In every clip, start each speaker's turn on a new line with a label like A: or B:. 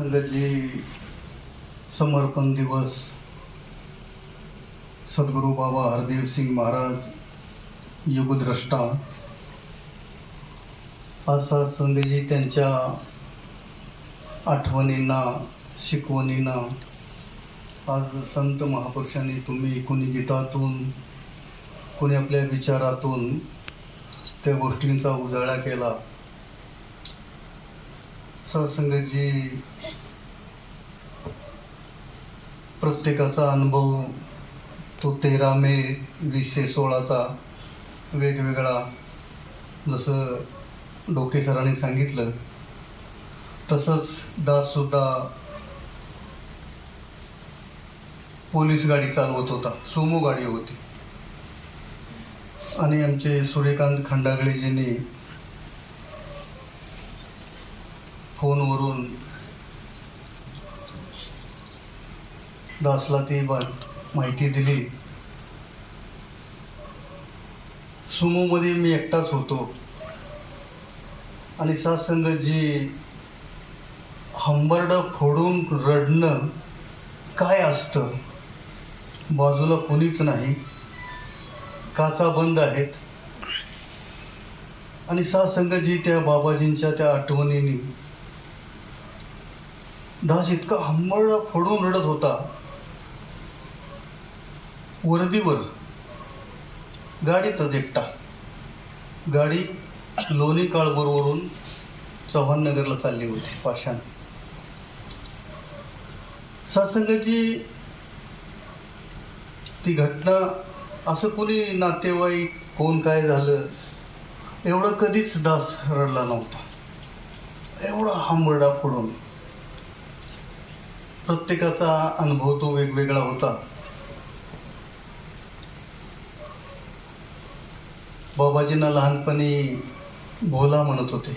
A: संगतजी समर्पण दिवस. सद्गुरू बाबा हरदेव सिंग महाराज युगद्रष्टा. असा संदेजी त्यांच्या आठवणींना शिकवणींना. आज संत महापक्षाने तुम्ही कोणी गीतातून कोणी आपल्या विचारातून त्या गोष्टींचा उजाळा केला. सत्संगजी प्रत्येकाचा अनुभव तो तेरा मे वीसशे सोळाचा वेगवेगळा जसं डोके सरांनी सांगितलं तसंच दाससुद्धा पोलीस गाडी चालवत होता सोमो गाडी होती. आणि आमचे सूर्यकांत खंडागळेजींनी फोनवरून दासला ती बा माहिती दिली. सुमोमध्ये मी एकटाच होतो. आणि सासंग जी हंबरडा फोडून रडणं काय असतं? बाजूला कोणीच नाही. काचा बंद आहेत. आणि सत्संगजी त्या बाबाजींच्या त्या आठवणींनी दास इतका हंबळ फोडून रडत होता. वर्दीवर गाडीतच एकटा. गाडी लोणी काळभोरवरून चव्हाणनगरला चालली होती पाषाण. सत्संगाची ती घटना असं कोणी नातेवाईक कोण काय झालं एवढं कधीच दास रडला नव्हता. एवढा हांबरडा फोडून. प्रत्येकाचा अनुभव तो वेगवेगळा होता. बाबाजींना लहानपणी भोला म्हणत होते.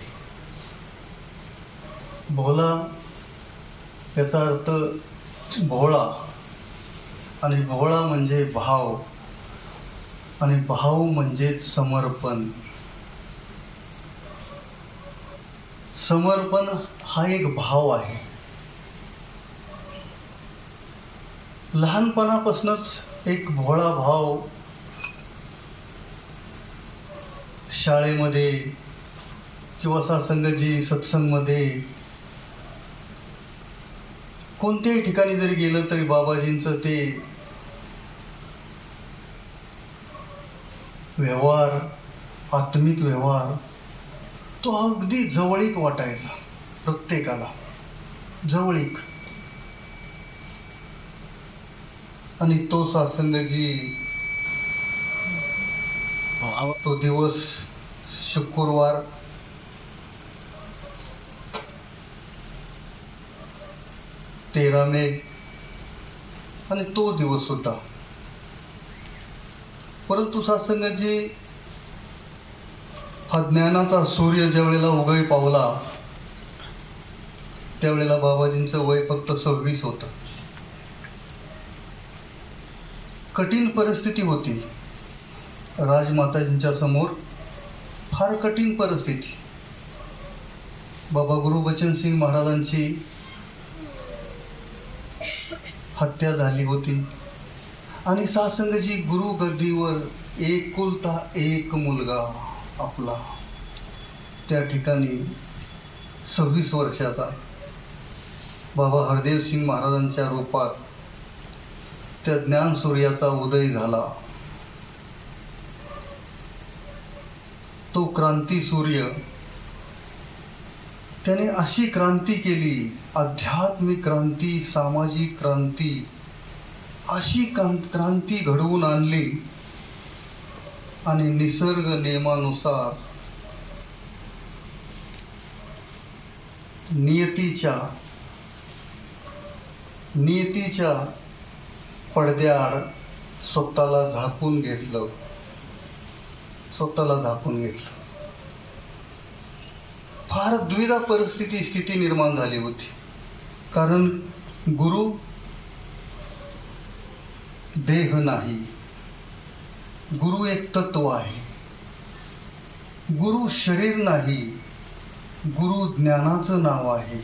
A: भोला याचा अर्थ भोळा. आणि भोळा म्हणजे भाव. आणि भाव म्हणजे समर्पण. समर्पण हा एक भाव आहे. लहानपणापासूनच एक भोळा भाव शाळेमध्ये किंवा सत्संगजी सत्संगमध्ये कोणत्याही ठिकाणी जरी गेलं तरी बाबाजींचं ते व्यवहार आत्मिक व्यवहार तो अगदी जवळीक वाटायचा प्रत्येकाला. जवळीक. आणि तो सत्संगजी तो दिवस शुक्रवार. तेरा मे. आणि तो दिवस होता. परंतु सत्संगाची हा ज्ञानाचा सूर्य ज्या वेळेला उगय पावला त्यावेळेला बाबाजींचं वय फक्त सव्वीस होतं. कठीण परिस्थिती होती. राजमाताजींच्या समोर फार कठीण परिस्थिती. बाबा गुरुबचन सिंग महाराजांची हत्या झाली होती. आणि सासंगजी गुरु गद्दीवर एकुलता एक मुलगा आपला. त्या ठिकाणी सव्वीस वर्षाचा बाबा हरदेव सिंग महाराजांच्या रूपात त्या ज्ञान सूर्याचा उदय झाला. तो क्रांती सूर्य त्याने अशी क्रांती केली आध्यात्मिक क्रांती सामाजिक क्रांती अशी क्रांती घडवून आणली आणि निसर्ग नियमानुसार नियतीच्या नियतीच्या पडद्याआड स्वतःला झाकून घेतलं. स्वतःला झाकून घेतलं. फार द्विधा परिस्थिती स्थिती निर्माण झाली होती. कारण गुरु देह नाही. गुरु एक तत्व आहे. गुरु शरीर नाही. गुरु ज्ञानाचं नाव आहे.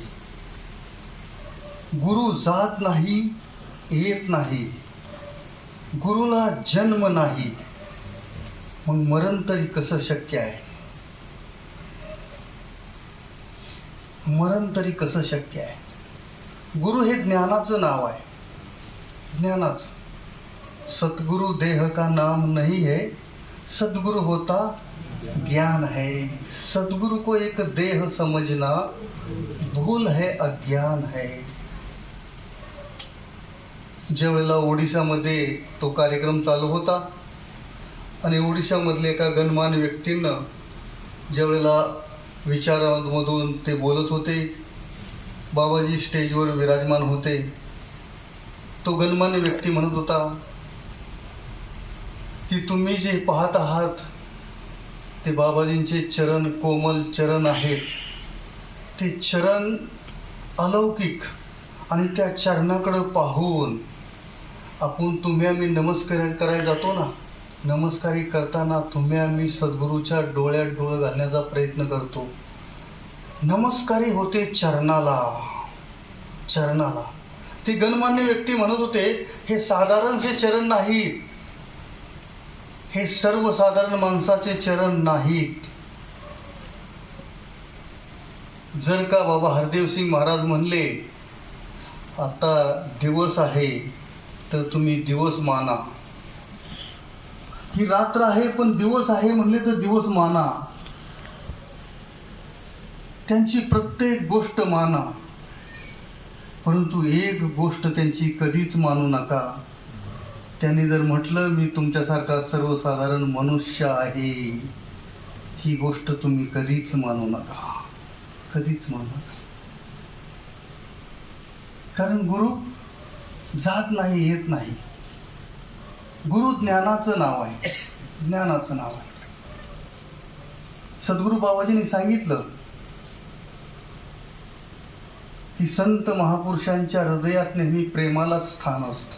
A: गुरु जात नाही येत नाही. गुरुला जन्म नाही. मग मरण तरी कसं शक्य आहे? मरण तरी कसं शक्य आहे? गुरु हे ज्ञानाचं नाव आहे. ज्ञानाचं. सद्गुरु देह का नाम नहीं है सद्गुरु होता ज्ञान है. सद्गुरु को एक देह समझना भूल है अज्ञान है. ज्यावेळेला ओडिशामध्ये तो कार्यक्रम चालू होता आणि ओडिशामधल्या एका गणमान व्यक्तीनं ज्यावेळेला विचारांमधून ते बोलत होते बाबाजी स्टेजवर विराजमान होते तो गणमान्य व्यक्ती म्हणत होता की तुम्ही जे पाहत आहात ते बाबाजींचे चरण कोमल चरण आहेत ते चरण अलौकिक आणि त्या चरणाकडं पाहून आपण तुम्ही आम्ही नमस्कार करायला जातो ना नमस्कारी करताना तुम्ही आम्ही सद्गुरूच्या डोळ्यात डोळं घालण्याचा प्रयत्न करतो. नमस्कारी होते चरणाला चरणाला. ते गणमान्य व्यक्ती म्हणत होते हे साधारणचे चरण नाहीत हे सर्वसाधारण माणसाचे चरण नाहीत. जर का बाबा हरदेव सिंग महाराज म्हणले आता दिवस आहे तर तुम्ही दिवस माना. ही रात्र आहे पण दिवस आहे म्हणले तर दिवस माना. त्यांची प्रत्येक गोष्ट माना. परंतु एक गोष्ट त्यांची कधीच मानू नका. त्यांनी जर म्हटलं मी तुमच्यासारखा सर्वसाधारण मनुष्य आहे ही गोष्ट तुम्ही कधीच मानू नका. कधीच मानू नका. कारण गुरु जात नाही येत नाही. गुरु ज्ञानाचं नाव आहे. ज्ञानाचं नाव आहे. सद्गुरू बाबाजींनी सांगितलं की संत महापुरुषांच्या हृदयात नेहमी प्रेमालाच स्थान असतं.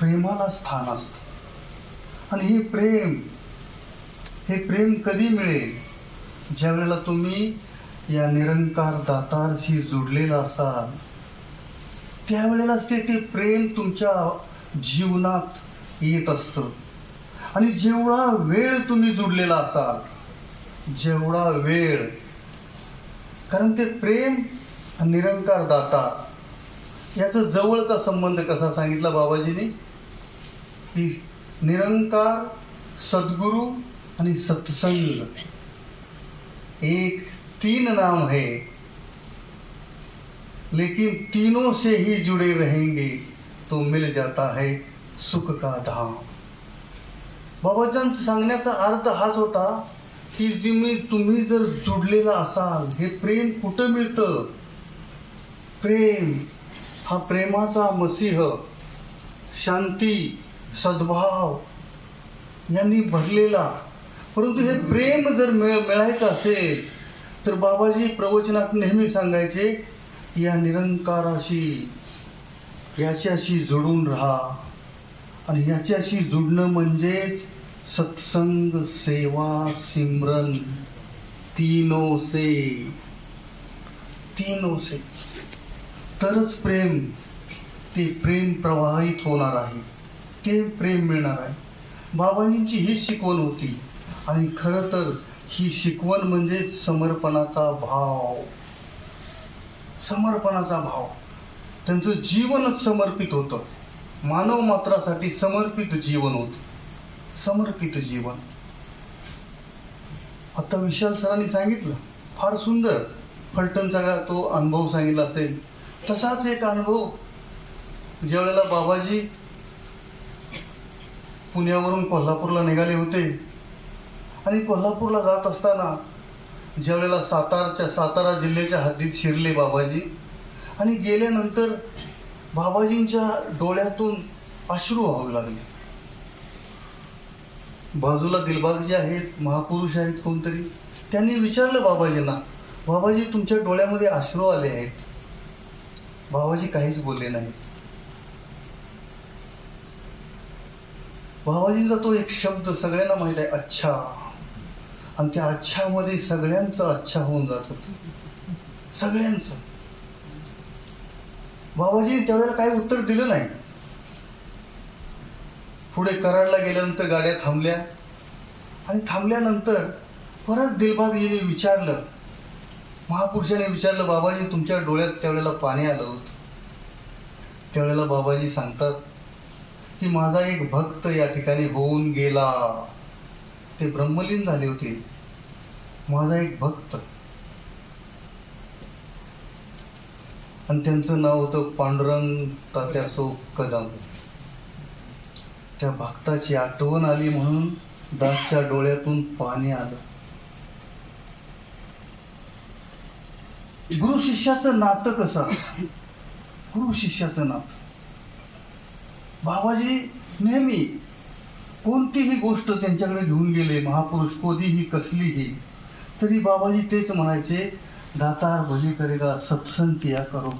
A: प्रेमाला स्थान असत. आणि हे प्रेम हे प्रेम कधी मिळेल? ज्यावेळेला तुम्ही या निरंकार दातारशी जोडलेला असाल त्यावेळेलाच ते ते प्रेम तुमच्या जीवनात येत असतं. आणि जेवढा वेळ तुम्ही जुडलेला असाल जेवढा वेळ कारण ते प्रेम निरंकार दाता याचा जवळचा संबंध कसा सांगितला बाबाजीने? की निरंकार सद्गुरू आणि सत्संग. एक तीन नाम है. लेकिन तीनों से ही जुड़े रहेंगे तो मिल जाता है सुख का धाम। बाबाजांचा सांगण्याचा अर्थ हाच होता की तुम्ही तुम्ही जर जुडलेला असाल हे प्रेम कुठं मिळतं? प्रेम हा प्रेमाचा मसीह शांती सद्भाव यांनी भरलेला. परंतु हे प्रेम जर मिळायचं असेल तर बाबाजी प्रवचनात नेहमी सांगायचे या निरंकाराशी याच्याशी जुडून राहा. आणि याच्याशी जुडणं म्हणजेच सत्संग सेवा सिमरन. तीनों से तीनो से तरच प्रेम ते प्रेम प्रवाहित होणार आहे. ते प्रेम मिळणार आहे. बाबाजींची हीच शिकवण होती. आणि खरं तर ही शिकवण म्हणजे समर्पणाचा भाव. समर्पणाचा भाव. त्यांचं जीवनच समर्पित होतं. मानव मात्रासाठी समर्पित जीवन होत. समर्पित जीवन. आता विशाल सरांनी सांगितलं फार सुंदर. फलटणचा तो अनुभव सांगितला असेल. तसाच एक अनुभव ज्या वेळेला बाबाजी पुण्यावरून कोल्हापूरला निघाले होते आणि कोल्हापूरला जात असताना ज्यावेळेला सातारच्या सातारा जिल्ह्याच्या हद्दीत शिरले बाबाजी. आणि गेल्यानंतर बाबाजींच्या डोळ्यातून अश्रू व्हावे लागले. बाजूला दिलबाग जे आहेत महापुरुष आहेत कोणतरी. त्यांनी विचारलं बाबाजींना बाबाजी तुमच्या डोळ्यामध्ये अश्रू आले आहेत. बाबाजी काहीच बोलले नाही. बाबाजींचा तो एक शब्द सगळ्यांना माहीत आहे अच्छा आणि त्या अच्छामध्ये सगळ्यांचं अच्छा होऊन जात होत. सगळ्यांचं. बाबाजी त्यावेळेला काही उत्तर दिलं नाही. पुढे कराडला गेल्यानंतर गाड्या थांबल्या. आणि थांबल्यानंतर परत दिलबागजीने विचारलं. महापुरुषाने विचारलं बाबाजी तुमच्या डोळ्यात त्यावेळेला पाणी आलं होतं. त्यावेळेला बाबाजी सांगतात की माझा एक भक्त या ठिकाणी होऊन गेला. ते ब्रह्मलीन झाले होते. माझा एक भक्त. आणि त्यांचं नाव होतं पांडुरंग तात्यासो कदम. त्या भक्ताची आठवण आली म्हणून दासच्या डोळ्यातून पाणी आलं. गुरु शिष्याचं नातं कसं? गुरु शिष्याचं नातं. बाबाजी नेहमी कोणतीही गोष्ट त्यांच्याकडे घेऊन गेले महापुरुष कधीही कसलीही तरी बाबाजी तेच म्हणायचे दातार भली करेगा सत्संग किया करो.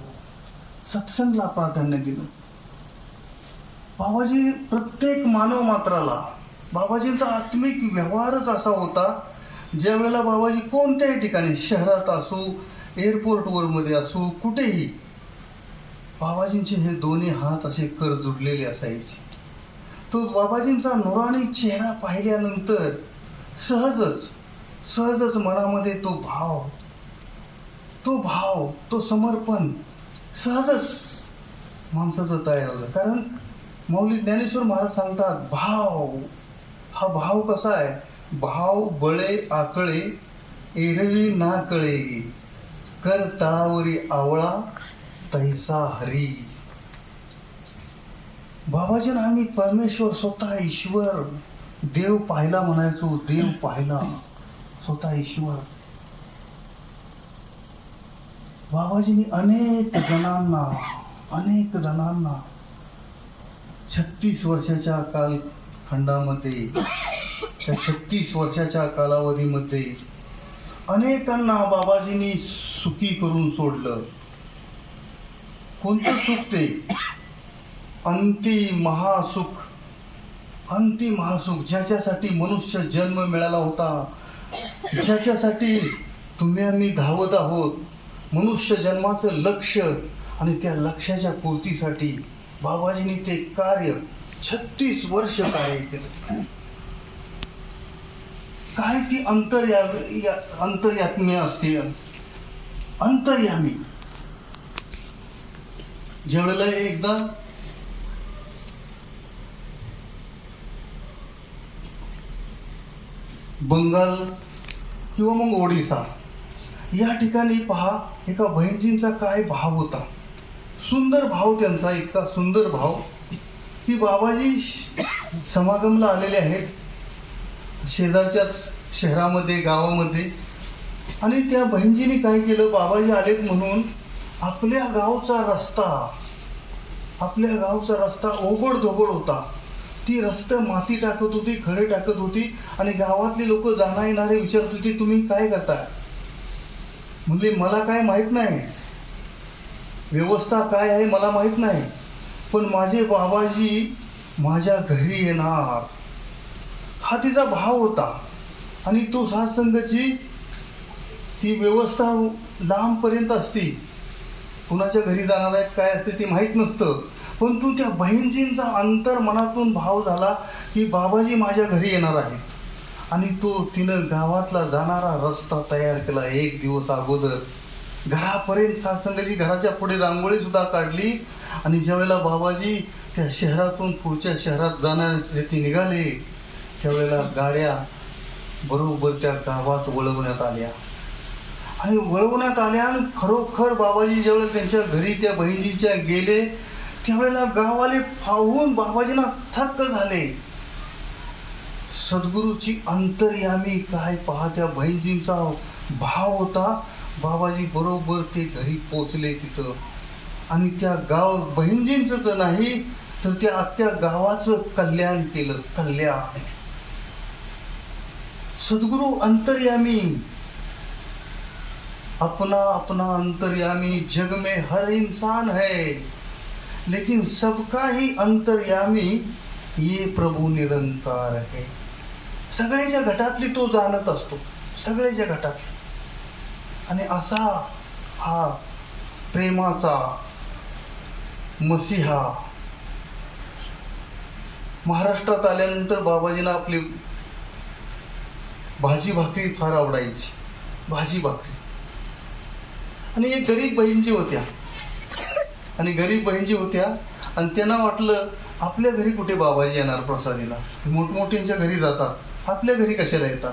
A: सत्संगला प्राधान्य दिलं बाबाजी प्रत्येक मानव मात्राला बाबाजींचा आत्मिक व्यवहारच असा होता ज्या वेळेला बाबाजी कोणत्याही ठिकाणी शहरात असू एअरपोर्टवर मध्ये असो कुठेही बाबाजींचे हे दोन्ही हात असे कर जुडलेले असायचे. तो बाबाजींचा नुराणी चेहरा पाहिल्यानंतर सहजच सहजच मनामध्ये तो भाव तो भाव तो समर्पण सहजच माणसाचं तयार होतं कारण मौली ज्ञानेश्वर महाराज सांगतात भाव हा भाव कसा आहे? भाव बळे आकळे एरवी ना कळे कर तळावरी आवळा तैसा हरी. बाबाजींना आम्ही परमेश्वर स्वतः ईश्वर देव पाहिला म्हणायचो देव पाहिला स्वतः ईश्वर. बाबाजींनी अनेक जणांना अनेक जणांना छत्तीस वर्षाच्या कालखंडामध्ये त्या छत्तीस वर्षाच्या कालावधीमध्ये अनेकांना बाबाजींनी सुखी करून सोडलं. कोणतं सुख ते? अंती महासुख अंती महासुख ज्याच्यासाठी मनुष्य जन्म मिळाला होता ज्याच्यासाठी तुम्ही आम्ही धावत आहोत मनुष्य जन्माचं लक्ष आणि त्या लक्ष्याच्या पूर्तीसाठी बाबाजींनी ते कार्य छत्तीस वर्ष कार्य केलं. काय ती अंतर्या अंतर्यात्म्य असते? अंतर्यामी. ज्यावेळेला एकदा बंगाल किंवा मग ओडिसा या ठिकाणी पहा एका बहिणजींचा काय भाव होता. सुंदर भाव त्यांचा इतका सुंदर भाव. की बाबाजी समागमला आलेले आहेत. शेजारच्याच शहरामध्ये गावामध्ये. आणि त्या बहिणजीने काय केलं बाबाजी आलेत म्हणून आपल्या गावचा रस्ता आपल्या गावचा रस्ता ओबड धोबड होता. ती रस्त्या माती टाकत होती खडे टाकत होती आणि गावातली लोक जाणार येणारे विचारत होती तुम्ही काय करताय म्हणजे मला काय माहीत नाही. व्यवस्था काय आहे मला माहीत नाही. पण माझे बाबाजी माझ्या घरी येणार. हा तिचा भाव होता. आणि तो सत्संगाची ती व्यवस्था लांबपर्यंत असती. कुणाच्या घरी जाणार आहेत काय असते ते माहीत नसतं. परंतु त्या बहिणजींचा अंतर मनातून भाव झाला की बाबाजी माझ्या घरी येणार आहे. आणि तो तिनं गावातला जाणारा रस्ता तयार केला एक दिवस अगोदर. घरापर्यंत सासंगाची घराच्या पुढे रांगोळी सुद्धा काढली. आणि ज्यावेळेला बाबाजी त्या शहरातून पुढच्या शहरात जाण्यासाठी निघाले त्यावेळेला गाड्या बरोबर त्या गावात वळवण्यात आल्या. आणि वळवण्यात आल्या आणि खरोखर बाबाजी ज्यावेळेला त्यांच्या घरी त्या बहिणीच्या गेले त्यावेळेला गावाले फावून बाबाजींना थक्क झाले. सद्गुरूची अंतर्यामी काय पाहत्या बहिणजींचा भाव होता बाबाजी बरोबर ते घरी पोचले तिथं. आणि त्या गाव बहिणजींच नाही तर त्या आत्या गावाचं कल्याण केलं कल्याण. सद्गुरु अंतर्यामी. अपना अपना अंतर्यामी जग में हर इंसान है. लेकिन सबका ही अंतर्यामी ये प्रभू निरंकार आहे सगळ्याच्या घटातली तो जाणत असतो सगळ्याच्या घटातली. आणि असा हा प्रेमाचा मसीहा महाराष्ट्रात आल्यानंतर बाबाजींना आपली भाजी भाकरी फार आवडायची भाजी भाकरी आणि एक गरीब बहीणची होत्या. आणि गरीब बहीणजी होत्या. आणि त्यांना वाटलं आपल्या घरी कुठे बाबाजी येणार प्रसादीला? मोठमोठ्यांच्या घरी जातात. आपल्या घरी कशाला येतात?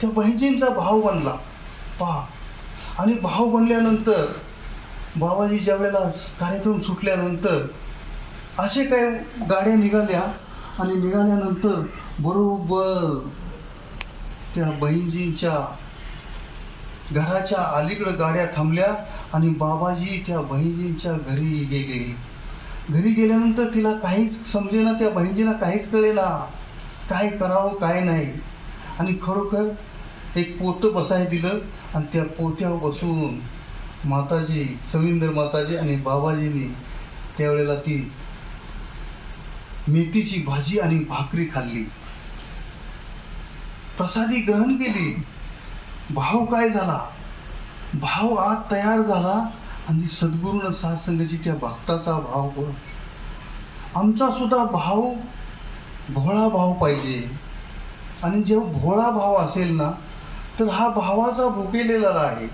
A: त्या बहिणजींचा भाव बनला. पहा. आणि भाव बनल्यानंतर बाबाजी ज्या वेळेला कार्यक्रम सुटल्यानंतर असे काय गाड्या निघाल्या. आणि निघाल्यानंतर बरोबर त्या बहिणजींच्या घराच्या अलीकडं गाड्या थांबल्या आणि बाबाजी त्या बहिणींच्या घरी गेले. घरी गेल्यानंतर तिला काहीच समजेना त्या बहिणीला काहीच कळेना. काय करावं काय नाही. आणि खरोखर एक पोतं बसायला दिलं आणि त्या पोत्यावर बसून माताजी सविंदर माताजी आणि बाबाजींनी त्यावेळेला ती मेथीची भाजी आणि भाकरी खाल्ली. प्रसादी ग्रहण केली. भाव काय झाला? भाव आत तयार झाला आणि सद्गुरूनं सासंगाची त्या भक्ताचा भाव बघ. आमचा सुद्धा भाव भोळा भाव पाहिजे. आणि जेव्हा भोळा भाव असेल ना तर हा भावाचा भुकेलेला आहे.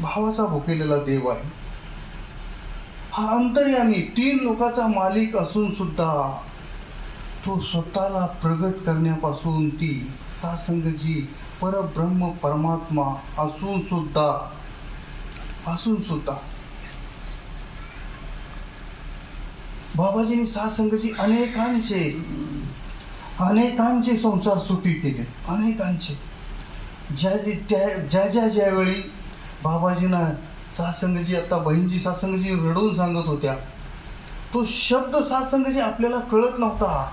A: भावाचा भुकेलेला देव आहे. हा अंतर्यामी तीन लोकाचा मालिक असून सुद्धा तो स्वतःला प्रगट करण्यापासून ती सासंगजी परब्रह्म परमात्मा असून सुद्धा असून सुद्धा. बाबाजींनी सासंगजी अनेकांचे अनेकांचे संसार सुखी केले. अनेकांचे. ज्या त्या ज्या ज्या ज्यावेळी बाबाजींना सासंगजी आता बहीणजी सासंगजी रडून सांगत होत्या तो शब्द सासंगजी आपल्याला कळत नव्हता.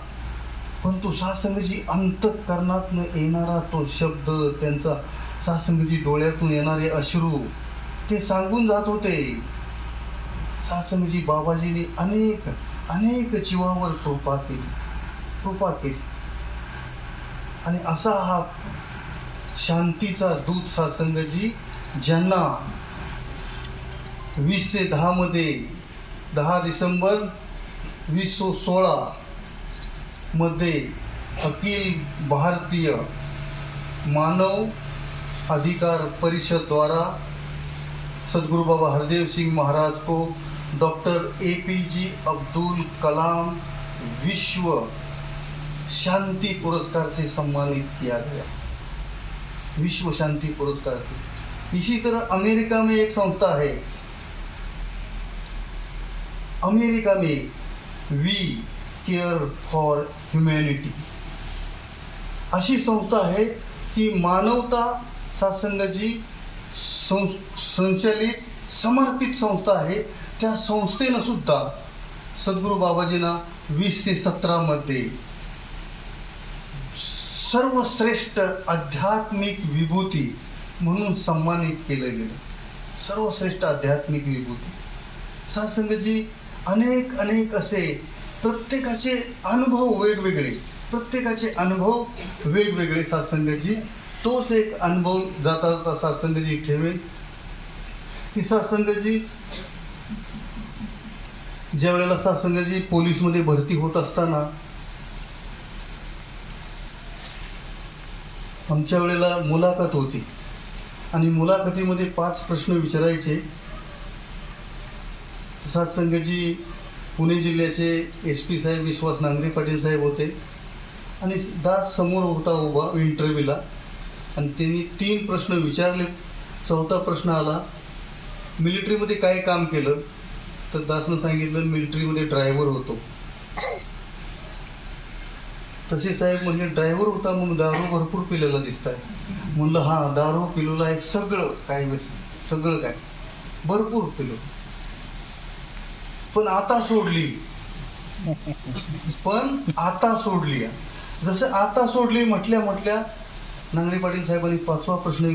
A: पण तो सासंगजी अंतकरणातनं येणारा तो शब्द त्यांचा सासंगजी डोळ्यातून येणारे अश्रू ते सांगून जात होते. सासंगजी बाबाजीने अनेक अनेक जीवावर कृपा केली कृपा केली. आणि असा हा शांतीचा दूत सासंगजी ज्यांना वीसशे दहामध्ये दहा डिसेंबर वीस सो सोळा मध्ये अखिल भारतीय मानव अधिकार परिषद द्वारा सदगुरु बाबा हरदेव सिंह महाराज को doctor A P J Abdul Kalam विश्व शांति पुरस्कार से सम्मानित किया गया। विश्व शांति पुरस्कार से। इसी तरह अमेरिका में एक संस्था है। अमेरिका में वी केअर फॉर ह्युमॅनिटी अशी संस्था आहे की मानवता सासंगाची सं संचलित समर्पित संस्था आहे. त्या संस्थेनं सुद्धा सद्गुरू बाबाजींना वीस ते सतरामध्ये सर्वश्रेष्ठ आध्यात्मिक विभूती म्हणून सन्मानित केलं गेलं. सर्वश्रेष्ठ आध्यात्मिक विभूती. सासंगजी अनेक अनेक असे प्रत्येकाचे अनुभव वेगवेगळे. प्रत्येकाचे अनुभव वेगवेगळे सत्संगजी तोच एक अनुभव जाता जाता सत्संगजी ठेवेल की सत्संगजी ज्या वेळेला सत्संगजी पोलीसमध्ये भरती होत असताना आमच्या वेळेला मुलाखत होती. आणि मुलाखतीमध्ये पाच प्रश्न विचारायचे. सत्संगजी पुणे जिल्ह्याचे एस पी साहेब विश्वास नांगरे पाटील साहेब होते. आणि दास समोर होता उभा इंटरव्ह्यूला आणि त्यांनी तीन प्रश्न विचारले. चौथा प्रश्न आला मिलिटरीमध्ये काय काम केलं? तर दासनं सांगितलं मिलिटरीमध्ये ड्रायव्हर होतो. तसे साहेब म्हणजे ड्रायव्हर होता मग दारू भरपूर पिलेला दिसत आहे म्हणलं हा दारू पिलेला आहे सगळं काय सगळं काय भरपूर पिलो. पण आता सोडली. पण आता सोडली. जसं आता सोडली म्हटल्या म्हटल्या नांगरे पाटील साहेबांनी पाचवा प्रश्न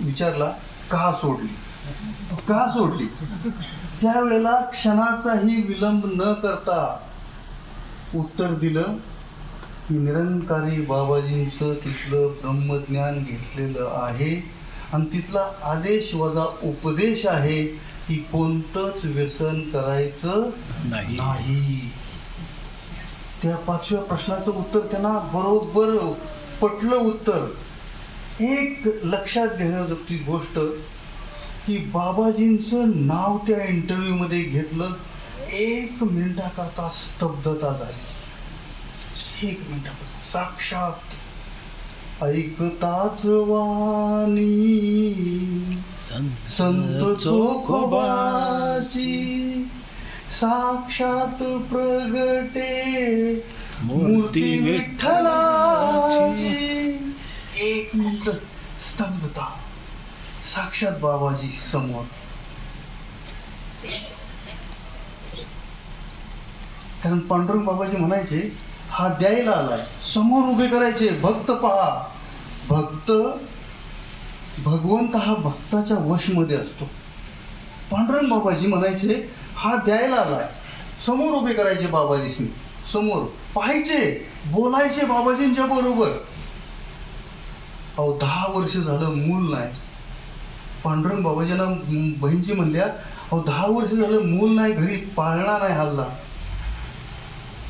A: विचारला का सोडली? का सोडली? त्यावेळेला क्षणाचाही विलंब न करता उत्तर दिलं की निरंकारी बाबाजींचं तिथलं ब्रह्मज्ञान घेतलेलं आहे. आणि तिथला आदेश वजा उपदेश आहे. की कोणतंच व्यसन करायचं
B: नाही.
A: त्या पाचव्या प्रश्नाचं उत्तर त्यांना बरोबर पटलं उत्तर. एक लक्षात घेण्याजोगती गोष्ट की बाबाजींचं नाव त्या इंटरव्ह्यू मध्ये घेतलं एक मिनिटाकरता स्तब्धता झाली. एक मिनिटाकरता साक्षात ऐकताच वाणी. संत चोखोबाची साक्षात प्रगटे मूर्ती विठ्ठलाची. एक मिनिट. स्तब्धता साक्षात बाबाजी समोर. कारण पांडुरंग बाबाजी म्हणायचे हा द्यायला आलाय. समोर उभे करायचे. भक्त पहा. भक्त भगवंत हा भक्ताच्या वशमध्ये असतो. पांडुरंग बाबाजी म्हणायचे हा द्यायला आलाय समोर उभे करायचे बाबाजीशी. समोर. पाहायचे. बोलायचे बाबाजींच्या बरोबर. अहो दहा वर्ष झालं मूल नाही. पांडुरंग बाबाजींना बहीणजी म्हणल्या अहो दहा वर्ष झालं मूल नाही घरी पाळणा नाही हल्ला.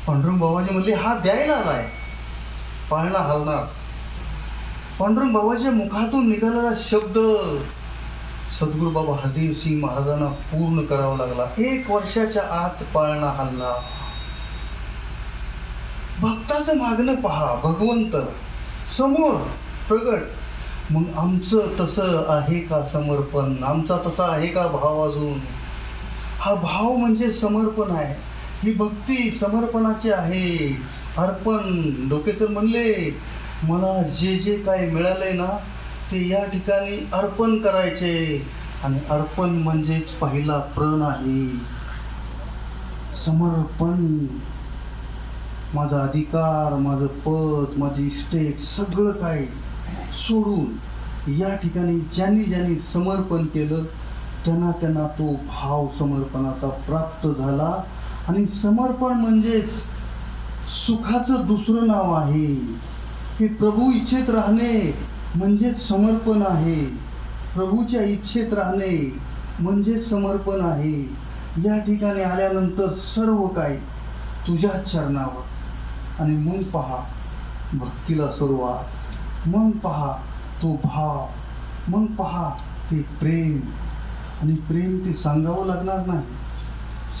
A: पांडुरंग बाबाजी म्हणले हा द्यायला आलाय. पाळणा हलणार. पांडुरंग बाबाच्या मुखातून निघालेला शब्द सद्गुरू बाबा हरदेव सिंग महाराजांना पूर्ण करावा लागला. एक वर्षाच्या आत पाळणा हल्ला भक्ताचं मागणं पहा भगवंत. समोर प्रगट. मग आमचं तसं आहे का समर्पण? आमचा तसा आहे का भाव अजून? हा भाव म्हणजे समर्पण आहे. ही भक्ती समर्पणाची आहे. अर्पण डोकेकर म्हणले. मला जे जे काय मिळालंय ना ते या ठिकाणी अर्पण करायचे. आणि अर्पण म्हणजेच पहिला प्रण आहे. समर्पण. माझा अधिकार माझं पद माझी इस्टेट सगळं काय सोडून या ठिकाणी ज्यांनी ज्यांनी समर्पण केलं त्यांना त्यांना तो भाव समर्पणाचा प्राप्त झाला. आणि समर्पण म्हणजेच सुखाचं दुसरं नाव आहे. की प्रभू इच्छेत राहणे म्हणजेच समर्पण आहे. प्रभूच्या इच्छेत राहणे म्हणजे समर्पण आहे. या ठिकाणी आल्यानंतर सर्व काही तुझ्या चरणावर. आणि मग पहा भक्तीला सुरुवात. मग पहा तो भाव. मग पहा ते प्रेम. आणि प्रेम ते सांगावं लागणार नाही.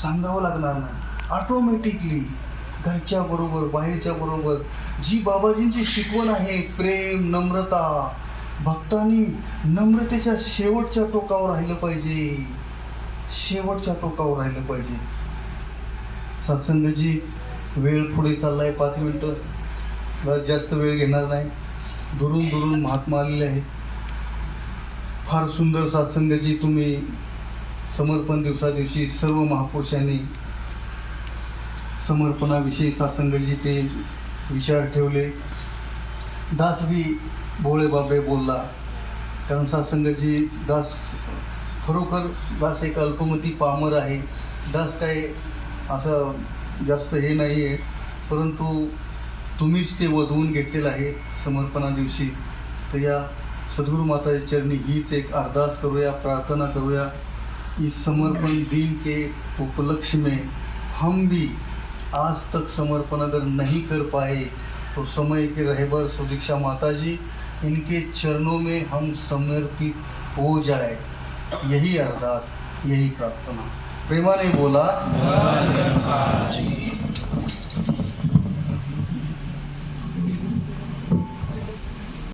A: सांगावं लागणार नाही. ऑटोमॅटिकली घरच्या बरोबर बाहेरच्या बरोबर जी बाबाजींची शिकवण आहे प्रेम नम्रता भक्तांनी नम्रतेच्या शेवटच्या टोकावर राहिलं पाहिजे. शेवटच्या टोकावर राहिलं पाहिजे. सत्संगजी वेळ पुढे चाललाय पाच मिनटं. जास्त वेळ घेणार नाही. दुरून दुरून महात्मा आलेले आहेत. फार सुंदर सत्संगजी तुम्ही समर्पण दिवसा दिवशी सर्व महापुरुषांनी समर्पणाविषयी सत्संगजी ते विचार ठेवले. दास बी भोळे बाबे बोलला. त्यांचा संघाची दास खरोखर दास एक अल्पमती पामर आहे. दास काय असं जास्त हे नाही आहे परंतु तुम्हीच ते वधवून घेतलेलं आहे समर्पणा दिवशी. तर या सद्गुरू माताच्या चरणी हीच एक अरदास करूया प्रार्थना करूया. इस समर्पण दिन के उपलक्ष्य में हम भी आज तक समर्पण अगर नहीं कर पाए तो समय के रहबर सुदीक्षा माता जी इनके चरणों में हम समर्पित हो जाए। यही अरदास यही प्रार्थना। प्रेमा ने बोला